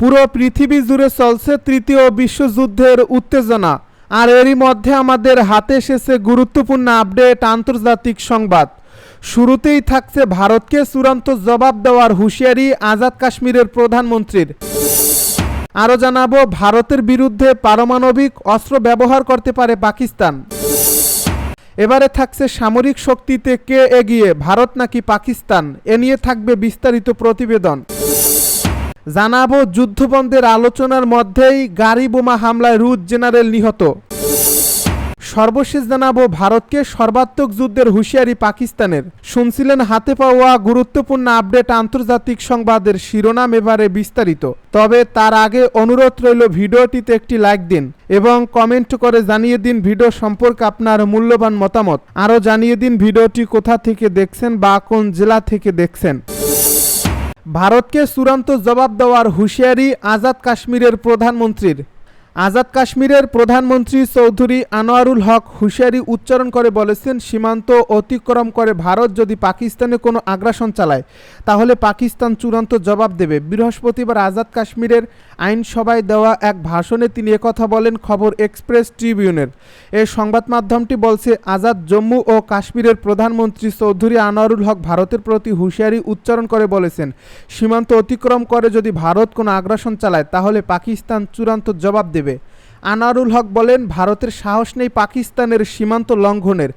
পুরো পৃথিবী জুড়ে চলছে তৃতীয় বিশ্বযুদ্ধের উত্তেজনা। আর এরই মধ্যে আমাদের হাতে এসেছে গুরুত্বপূর্ণ আপডেট আন্তর্জাতিক সংবাদ। শুরুতেই থাকছে ভারতকে চূড়ান্ত জবাব দেওয়ার হুঁশিয়ারি আজাদ কাশ্মীরের প্রধানমন্ত্রীর। আরও জানাব, ভারতের বিরুদ্ধে পারমাণবিক অস্ত্র ব্যবহার করতে পারে পাকিস্তান। এবারে থাকছে সামরিক শক্তিতে কে এগিয়ে, ভারত নাকি পাকিস্তান? এ নিয়ে থাকবে বিস্তারিত প্রতিবেদন। জানাব যুদ্ধবন্ধের আলোচনার মধ্যেই গাড়ি বোমা হামলায় রুশ জেনারেল নিহত। সর্বশেষ জানাব ভারতকে সর্বাত্মক যুদ্ধের হুঁশিয়ারি পাকিস্তানের। শুনছিলেন হাতে পাওয়া গুরুত্বপূর্ণ আপডেট আন্তর্জাতিক সংবাদের শিরোনাম এবারে বিস্তারিত। তবে তার আগে অনুরোধ রইল ভিডিওটিতে একটি লাইক দিন এবং কমেন্ট করে জানিয়ে দিন ভিডিও সম্পর্কে আপনার মূল্যবান মতামত। আরও জানিয়ে দিন ভিডিওটি কোথা থেকে দেখছেন বা কোন জেলা থেকে দেখছেন। ভারতকে চূড়ান্ত জবাব দেওয়ার হুঁশিয়ারি আজাদ কাশ্মীরের প্রধানমন্ত্রীর। আজাদ কাশ্মীরের প্রধানমন্ত্রী চৌধুরী আনোয়ারুল হক হুঁশিয়ারি উচ্চারণ করে বলেছেন, সীমান্ত অতিক্রম করে ভারত যদি পাকিস্তানে কোনো আগ্রাসন চালায়, তাহলে পাকিস্তান চূড়ান্ত জবাব দেবে। বৃহস্পতিবার আজাদ কাশ্মীরের আইনসভায় দেওয়া এক ভাষণে তিনি একথা বলেন খবর এক্সপ্রেস ট্রিবিউনের। এই সংবাদ মাধ্যমটি বলছে, আজাদ জম্মু ও কাশ্মীরের প্রধানমন্ত্রী চৌধুরী আনোয়ারুল হক ভারতের প্রতি হুঁশিয়ারি উচ্চারণ করে বলেছেন, সীমান্ত অতিক্রম করে যদি ভারত কোনো আগ্রাসন চালায়, তাহলে পাকিস্তান চূড়ান্ত জবাব দেবে। আনারুল হক বলেন, ভারতের সাহস নেই পাকিস্তানের সীমান্ত লঙ্ঘনের।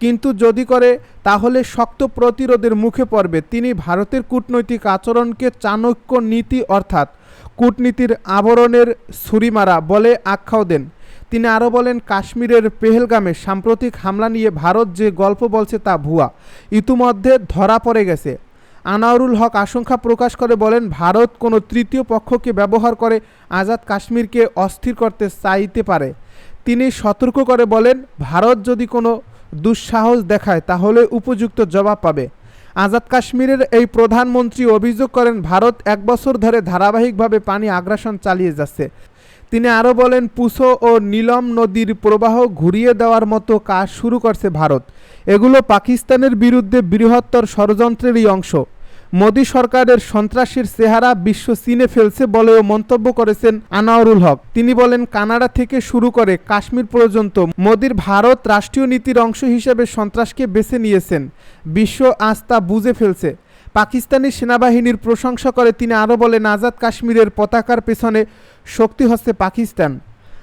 কিন্তু যদি করে, তাহলে শক্ত প্রতিরোধের মুখে পড়বে। তিনি ভারতের কূটনৈতিক আচরণকে চাণক্য নীতি অর্থাৎ কূটনীতির আবরণের ছুরিমারা বলে আখ্যাও দেন। তিনি আরও বলেন, কাশ্মীরের পেহেলগামে সাম্প্রতিক হামলা নিয়ে ভারত যে গল্প বলছে তা ভুয়া। ইতিমধ্যে ধরা পড়ে গেছে। আনাউরুল হক আশঙ্কা প্রকাশ করে, বলেন, ভারত কোনো তৃতীয় পক্ষকে ব্যবহার করে আজাদ কাশ্মীরকে অস্থির করতে চাইতে পারে। তিনি সতর্ক করে বলেন, ভারত যদি কোনো দুঃসাহস দেখায়, তাহলে উপযুক্ত জবাব পাবে। আজাদ কাশ্মীরের এই প্রধানমন্ত্রী অভিযোগ করেন, ভারত এক বছর ধরে ধারাবাহিকভাবে পানি আগ্রাসন চালিয়ে যাচ্ছে। তিনি আরও বলেন, পুসো ও নীলম নদীর প্রবাহ ঘুরিয়ে দেওয়ার মতো কাজ শুরু করছে ভারত। এগুলো পাকিস্তানের বিরুদ্ধে বৃহত্তর ষড়যন্ত্রেরই অংশ। মোদী সরকারের সন্ত্রাসীর চেহারা বিশ্ব চিনে ফেলছে বলেও মন্তব্য করেছেন আনাওরুল হক। তিনি বলেন, কানাডা থেকে শুরু করে কাশ্মীর পর্যন্ত মোদীর ভারত রাষ্ট্রীয় নীতির অংশ হিসেবে সন্ত্রাসকে বেছে নিয়েছেন। বিশ্ব আস্থা বুঝে ফেলছে। পাকিস্তানি সেনাবাহিনীর প্রশংসা করে তিনি আরও বলেন, আজাদ কাশ্মীরের পতাকার পেছনে শক্তি হচ্ছে পাকিস্তান।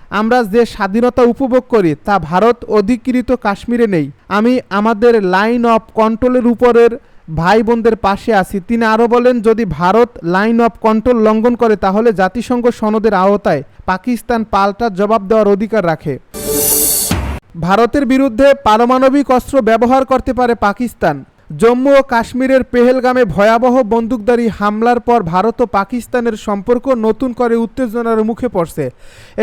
আমরা যে স্বাধীনতা উপভোগ করি, তা ভারত অধিকৃত কাশ্মীরে নেই। আমি আমাদের লাইন অফ কন্ট্রোলের উপরের ভাই বোনদের পাশে আছি। তিনি আরও বলেন, যদি ভারত লাইন অফ কন্ট্রোল লঙ্ঘন করে, তাহলে জাতিসংঘ সনদের আওতায় পাকিস্তান পাল্টা জবাব দেওয়ার অধিকার রাখে। ভারতের বিরুদ্ধে পারমাণবিক অস্ত্র ব্যবহার করতে পারে পাকিস্তান। জম্মু ও কাশ্মীরের পেহেলগামে ভয়াবহ বন্দুকধারী হামলার পর ভারত ও পাকিস্তানের সম্পর্ক নতুন করে উত্তেজনার মুখে পড়ছে।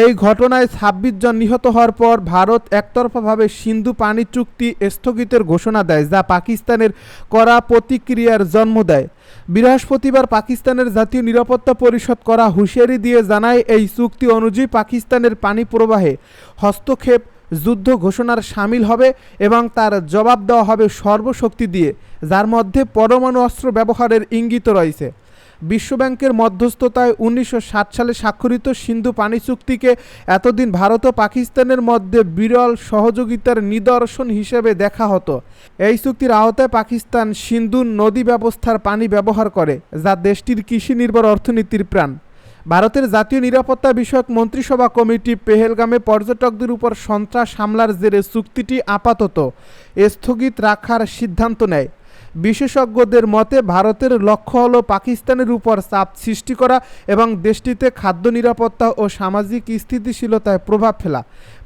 এই ঘটনায় ছাব্বিশ জন নিহত হওয়ার পর ভারত একতরফাভাবে সিন্ধু পানি চুক্তি স্থগিতের ঘোষণা দেয়, যা পাকিস্তানের কড়া প্রতিক্রিয়ার জন্ম দেয়। বৃহস্পতিবার পাকিস্তানের জাতীয় নিরাপত্তা পরিষদ করা হুঁশিয়ারি দিয়ে জানায়, এই চুক্তি অনুযায়ী পাকিস্তানের পানি প্রবাহে হস্তক্ষেপ যুদ্ধ ঘোষণার সামিল হবে এবং তার জবাব দেওয়া হবে সর্বশক্তি দিয়ে, যার মধ্যে পরমাণু অস্ত্র ব্যবহারের ইঙ্গিত রয়েছে। বিশ্বব্যাংকের মধ্যস্থতায় উনিশশো সাত সালে স্বাক্ষরিত সিন্ধু পানি চুক্তিকে এতদিন ভারত ও পাকিস্তানের মধ্যে বিরল সহযোগিতার নিদর্শন হিসেবে দেখা হতো। এই চুক্তির আওতায় পাকিস্তান সিন্ধু নদী ব্যবস্থার পানি ব্যবহার করে, যা দেশটির কৃষি নির্ভর অর্থনীতির প্রাণ। ভারতের জাতীয় নিরাপত্তা বিষয়ক মন্ত্রিসভা কমিটি পেহেলগামে পর্যটকদের উপর সন্ত্রাস হামলার জেরে চুক্তিটি আপাতত স্থগিত রাখার সিদ্ধান্ত নেয়। বিশেষজ্ঞদের মতে, ভারতের লক্ষ্য হল পাকিস্তানের উপর চাপ সৃষ্টি করা এবং দেশটিতে খাদ্য নিরাপত্তা ও সামাজিক স্থিতিশীলতায় প্রভাব ফেলা।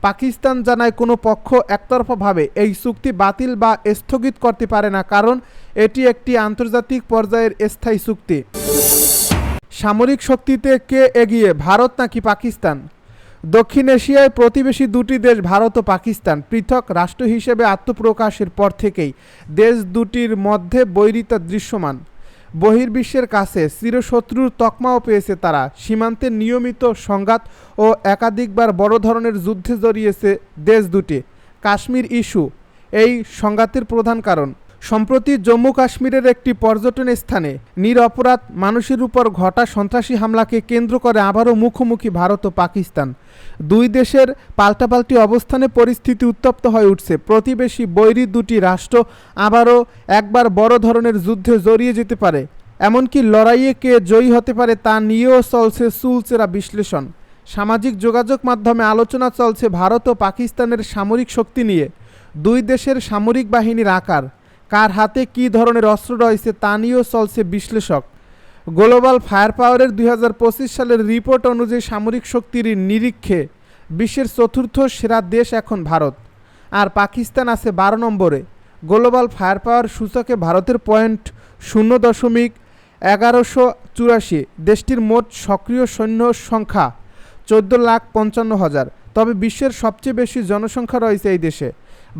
পাকিস্তান জানায়, কোনো পক্ষ একতরফাভাবে এই চুক্তি বাতিল বা স্থগিত করতে পারে না, কারণ এটি একটি আন্তর্জাতিক পর্যায়ের স্থায়ী চুক্তি। সামরিক শক্তিতে কে এগিয়ে, ভারত নাকি পাকিস্তান? দক্ষিণ এশিয়ায় প্রতিবেশী দুটি দেশ, ভারত ও পাকিস্তান, পৃথক রাষ্ট্র হিসেবে আত্মপ্রকাশের পর থেকেই দেশ দুটির মধ্যে বৈরিতা দৃশ্যমান। বহির্বিশ্বের কাছে চিরশত্রুর তকমাও পেয়েছে তারা, সীমান্তে নিয়মিত সংঘাত ও একাধিকবার বড় ধরনের যুদ্ধে জড়িয়েছে দেশ দুটি। কাশ্মীর ইস্যু, এই সংঘাতের প্রধান কারণ। সম্প্রতি জম্মু কাশ্মীরের একটি পর্যটন স্থানে নিরপরাধ মানুষের উপর ঘটা সন্ত্রাসী হামলাকে কেন্দ্র করে আবারও মুখোমুখি ভারত ও পাকিস্তান। দুই দেশের পাল্টাপাল্টি অবস্থানে পরিস্থিতি উত্তপ্ত হয়ে উঠছে। প্রতিবেশী বৈরী দুটি রাষ্ট্র আবারও একবার বড় ধরনের যুদ্ধে জড়িয়ে যেতে পারে। এমনকি লড়াইয়ে কে জয়ী হতে পারে তা নিয়েও চলছে চুলচেরা বিশ্লেষণ। সামাজিক যোগাযোগ মাধ্যমে আলোচনা চলছে ভারত ও পাকিস্তানের সামরিক শক্তি নিয়ে। দুই দেশের সামরিক বাহিনীর আকার কার হাতে কী ধরনের অস্ত্র রয়েছে তা নিয়েও চলছে বিশ্লেষক। গ্লোবাল ফায়ার পাওয়ারের দুই হাজার পঁচিশ সালের রিপোর্ট অনুযায়ী সামরিক শক্তির নিরীক্ষে বিশ্বের চতুর্থ সেরা দেশ এখন ভারত। আর পাকিস্তান আছে বারো নম্বরে। গ্লোবাল ফায়ার পাওয়ার সূচকে ভারতের পয়েন্ট শূন্য দশমিক এগারোশো চুরাশি, দেশটির মোট সক্রিয় সৈন্য সংখ্যা চোদ্দ লাখ পঞ্চান্ন হাজার। তবে বিশ্বের সবচেয়ে বেশি জনসংখ্যা রয়েছে এই দেশে।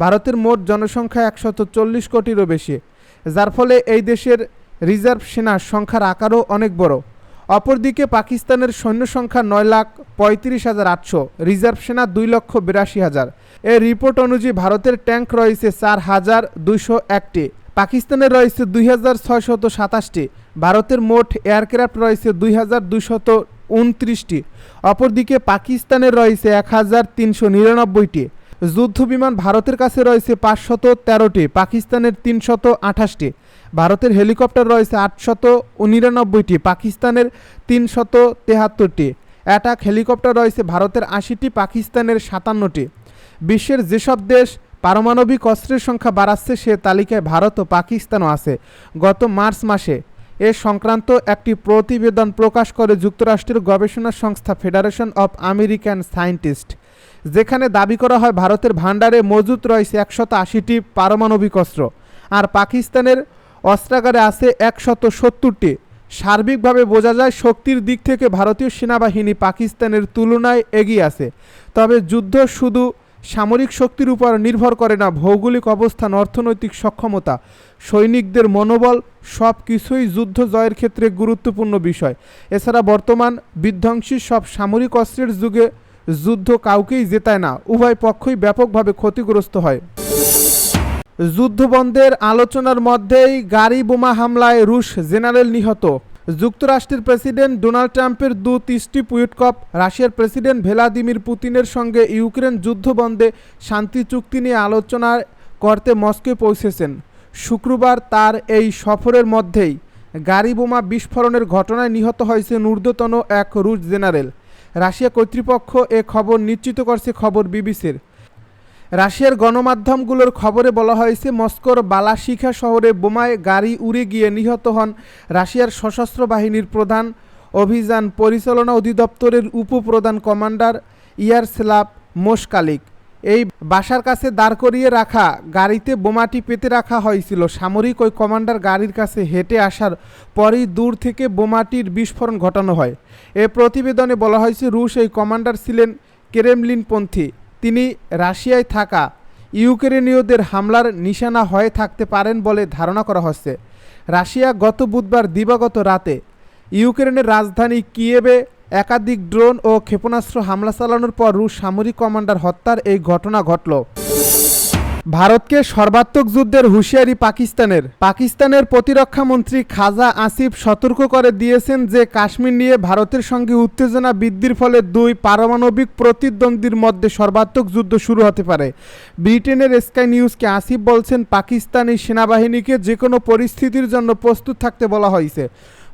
ভারতের মোট জনসংখ্যা একশত চল্লিশ কোটিরও বেশি, যার ফলে এই দেশের রিজার্ভ সেনার সংখ্যার আকারও অনেক বড়। অপরদিকে পাকিস্তানের সৈন্য সংখ্যা নয় লাখ পঁয়ত্রিশ হাজার আটশো, রিজার্ভ সেনা দুই লক্ষ বিরাশি হাজার। এই রিপোর্ট অনুযায়ী ভারতের ট্যাঙ্ক রয়েছে চার হাজার দুইশো একটি, পাকিস্তানের রয়েছে দুই হাজার ছয়শত সাতাশটি, ভারতের মোট এয়ারক্রাফট রয়েছে দুই হাজার দুইশত উনত্রিশটি, অপরদিকে পাকিস্তানের রয়েছে এক হাজার তিনশো নিরানব্বইটি। যুদ্ধ বিমান ভারতের কাছে রয়েছে পাঁচশত তেরোটি, পাকিস্তানের তিনশত আঠাশটি। ভারতের হেলিকপ্টার রয়েছে আটশত নিরানব্বইটি পাকিস্তানের তিনশত তেহাত্তরটি। অ্যাটাক হেলিকপ্টার রয়েছে ভারতের আশিটি, পাকিস্তানের সাতান্নটি। বিশ্বের যেসব দেশ পারমাণবিক অস্ত্রের সংখ্যা বাড়াচ্ছে, সে তালিকায় ভারত ও পাকিস্তানও আছে। গত মার্চ মাসে এ সংক্রান্ত একটি প্রতিবেদন প্রকাশ করে যুক্তরাষ্ট্রের গবেষণা সংস্থা ফেডারেশন অব আমেরিকান সায়েন্টিস্ট যেখানে দাবি করা হয় ভারতের ভাণ্ডারে মজুত রয়েছে একশত আশিটি পারমাণবিক অস্ত্র, আর পাকিস্তানের অস্ত্রাগারে আছে একশত সত্তরটি। সার্বিকভাবে বোঝা যায় শক্তির দিক থেকে ভারতীয় সেনাবাহিনী পাকিস্তানের তুলনায় এগিয়ে আছে। তবে যুদ্ধ শুধু সামরিক শক্তির উপর নির্ভর করে না, ভৌগোলিক অবস্থান, অর্থনৈতিক সক্ষমতা, সৈনিকদের মনোবল সব কিছুই যুদ্ধ জয়ের ক্ষেত্রে গুরুত্বপূর্ণ বিষয়। এছাড়া বর্তমান বিধ্বংসী সব সামরিক অস্ত্রের যুগে যুদ্ধ কাউকেই জেতায় না, উভয় পক্ষই ব্যাপকভাবে ক্ষতিগ্রস্ত হয়। যুদ্ধবন্ধের আলোচনার মধ্যেই গাড়ি বোমা হামলায় রুশ জেনারেল নিহত। যুক্তরাষ্ট্রের প্রেসিডেন্ট ডোনাল্ড ট্রাম্পের দূত স্টিভ উইটকপ রাশিয়ার প্রেসিডেন্ট ভ্লাদিমির পুতিনের সঙ্গে ইউক্রেন যুদ্ধবন্ধে শান্তি চুক্তি নিয়ে আলোচনা করতে মস্কো পৌঁছেছেন। শুক্রবার তার এই সফরের মধ্যেই গাড়ি বোমা বিস্ফোরণের ঘটনায় নিহত হয়েছে ঊর্ধ্বতন এক রুশ জেনারেল। রাশিয়া কর্তৃপক্ষ এ খবর নিশ্চিত করছে খবর বিবিসির। রাশিয়ার গণমাধ্যমগুলোর খবরে বলা হয়েছে, মস্কোর বালাশিখা শহরে বোমায় গাড়ি উড়ে গিয়ে নিহত হন রাশিয়ার সশস্ত্র বাহিনীর প্রধান। অভিযান পরিচালনা অধিদপ্তরের উপপ্রধান কমান্ডার ইয়ারসেলাপ মোশকালিক। এই বাসার কাছে দাঁড় করিয়ে রাখা গাড়িতে বোমাটি পেতে রাখা হয়েছিল। সামরিক ওই কমান্ডার গাড়ির কাছে হেঁটে আসার পরই দূর থেকে বোমাটির বিস্ফোরণ ঘটানো হয়। এ প্রতিবেদনে বলা হয়েছে, রুশ এই কমান্ডার ছিলেন কেরেমলিনপন্থী তিনি রাশিয়ায় থাকা ইউক্রেনীয়দের হামলার নিশানা হয়ে থাকতে পারেন বলে ধারণা করা হচ্ছে। রাশিয়া গত বুধবার দিবাগত রাতে ইউক্রেনের রাজধানী কিয়েবে একাধিক ড্রোন ও ক্ষেপণাস্ত্র হামলা চালানোর পর রুশ সামরিক কমান্ডার হত্যার এই ঘটনা ঘটল। ভারতকে সর্বাত্মক যুদ্ধের হুঁশিয়ারি পাকিস্তানের। পাকিস্তানের প্রতিরক্ষা মন্ত্রী খাজা আসিফ সতর্ক করে দিয়েছেন যে কাশ্মীর নিয়ে ভারতের সঙ্গে উত্তেজনা বৃদ্ধির ফলে দুই পারমাণবিক প্রতিদ্বন্দ্বীর মধ্যে সর্বাত্মক যুদ্ধ শুরু হতে পারে। ব্রিটেনের স্কাই নিউজকে আসিফ বলছেন, পাকিস্তানি সেনাবাহিনীকে যে কোনো পরিস্থিতির জন্য প্রস্তুত থাকতে বলা হয়েছে।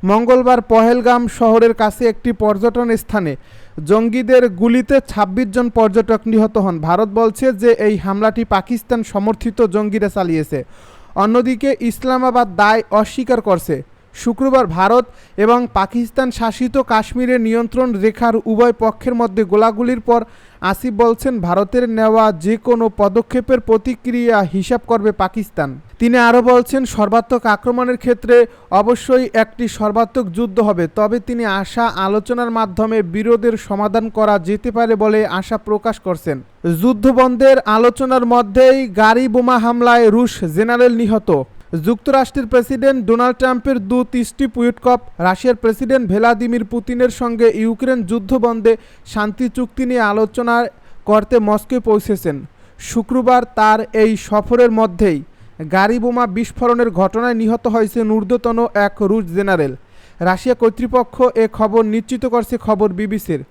মঙ্গলবার পহেলগাম শহরের কাছে একটি পর্যটন স্থানে জঙ্গিদের গুলিতে ২৬ জন পর্যটক নিহত হন। ভারত বলছে যে এই হামলাটি পাকিস্তান সমর্থিত জঙ্গিরা চালিয়েছে। অন্যদিকে ইসলামাবাদ দায় অস্বীকার করছে। শুক্রবার ভারত এবং পাকিস্তান শাসিত কাশ্মীরের নিয়ন্ত্রণ রেখার উভয় পক্ষের মধ্যে গোলাগুলির পর আসিফ বলছেন, ভারতের নেওয়া যে কোনো পদক্ষেপের প্রতিক্রিয়া হিসাব করবে পাকিস্তান। তিনি আরও বলছেন, সর্বাত্মক আক্রমণের ক্ষেত্রে অবশ্যই একটি সর্বাত্মক যুদ্ধ হবে, তবে তিনি আশা আলোচনার মাধ্যমে বিরোধের সমাধান করা যেতে পারে বলে আশা প্রকাশ করছেন। যুদ্ধবন্ধের আলোচনার মধ্যেই গাড়ি বোমা হামলায় রুশ জেনারেল নিহত। যুক্তরাষ্ট্রের প্রেসিডেন্ট ডোনাল্ড ট্রাম্পের দূত স্টিভ উইটকপ রাশিয়ার প্রেসিডেন্ট ভ্লাদিমির পুতিনের সঙ্গে ইউক্রেন যুদ্ধবন্ধে শান্তি চুক্তি নিয়ে আলোচনা করতে মস্কো পৌঁছেছেন। শুক্রবার তার এই সফরের মধ্যেই গাড়ি বোমা বিস্ফোরণের ঘটনায় নিহত হয়েছে ঊর্ধ্বতন এক রুশ জেনারেল। রাশিয়া কর্তৃপক্ষ এ খবর নিশ্চিত করছে, খবর বিবিসির।